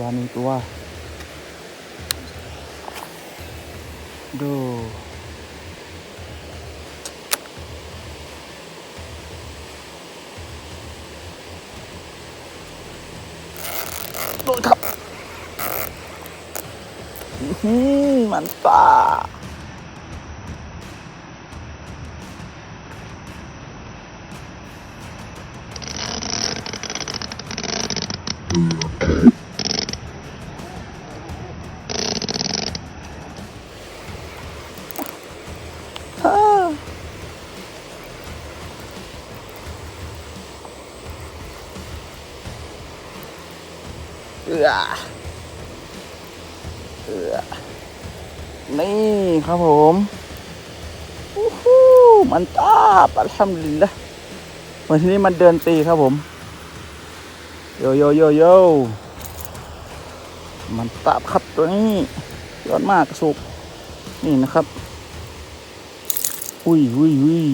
ตัวหนึ่งตัว ดู ดูครับอื้อหือมันป่าอืม เอือเอือนี่ครับผมอู้หูมันตาบอัลฮัมดุลิลละวันนี้มันเดินตีครับผม โยโยโยโยมันตาบครับตัวนี้ยอดมากสุกนี่นะครับ อุ้ยอุ้ยอุ้ย